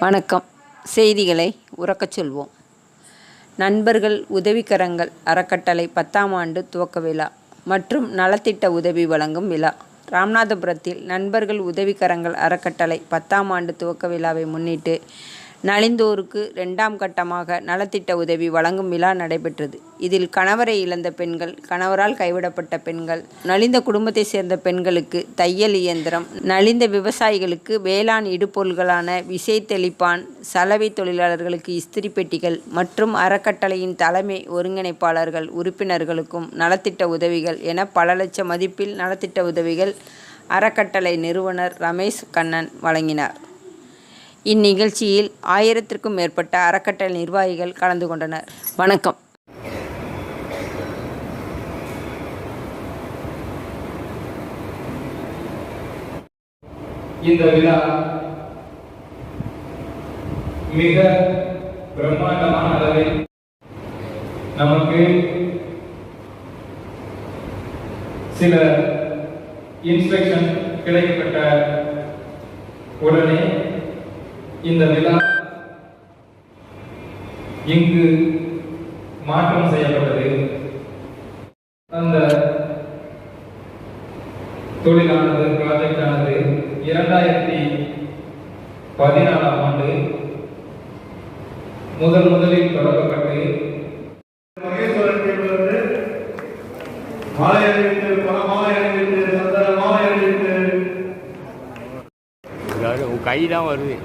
வணக்கம். செய்திகளை உறக்கச் சொல்வோம். நண்பர்கள் உதவிக்கரங்கள் அறக்கட்டளை பத்தாம் ஆண்டு துவக்க விழா மற்றும் நலத்திட்ட உதவி வழங்கும் விழா. ராமநாதபுரத்தில் நண்பர்கள் உதவிக்கரங்கள் அறக்கட்டளை பத்தாம் ஆண்டு துவக்க விழாவை முன்னிட்டு நலிந்தோருக்கு இரண்டாம் கட்டமாக நலத்திட்ட உதவி வழங்கும் விழா நடைபெற்றது. இதில் கணவரை இழந்த பெண்கள் கணவரால் கைவிடப்பட்ட பெண்கள் நலிந்த குடும்பத்தை சேர்ந்த பெண்களுக்கு தையல் இயந்திரம் நலிந்த விவசாயிகளுக்கு வேளாண் இடுபொருள்களான விசை தெளிப்பான் சலவை தொழிலாளர்களுக்கு இஸ்திரி பெட்டிகள் மற்றும் அறக்கட்டளையின் தலைமை ஒருங்கிணைப்பாளர்கள் உறுப்பினர்களுக்கும் நலத்திட்ட உதவிகள் என பல லட்சம் மதிப்பில் நலத்திட்ட உதவிகள் அறக்கட்டளை நிறுவனர் ரமேஷ் கண்ணன் வழங்கினார். இந்நிகழ்ச்சியில் ஆயிரத்திற்கும் மேற்பட்ட அறக்கட்டளை நிர்வாகிகள் கலந்து கொண்டனர். வணக்கம். இந்த விழா மிக பிரம்மாண்டமான அளவில் நமக்கு சில இன்ஸ்ட்ரக்ஷன் கிடைக்கப்பட்ட உடனே இந்த விழா இங்கு மாற்றம் செய்யப்பட்டது. அந்த தொழிலானது ப்ராஜெக்ட் ஆனது இரண்டாயிரத்தி பதினாலாம் ஆண்டு முதல் முதலில் தொடங்கப்பட்டு மகேஸ்வரன் மாலை அணிவித்து பல மாலை அணிவித்து சந்தன மாலை அணிவித்து. அதாவது உன் கை தான் வருது.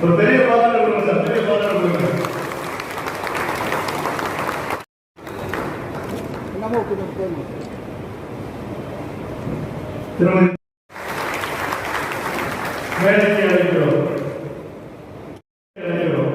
ஒரு பெரிய பாத்திரம் கொடுங்க சார் பெரிய பாத்திரம் கொடுங்க திருமதி மேடைக்கு அழைக்கிறோம். அழைக்கிறோம்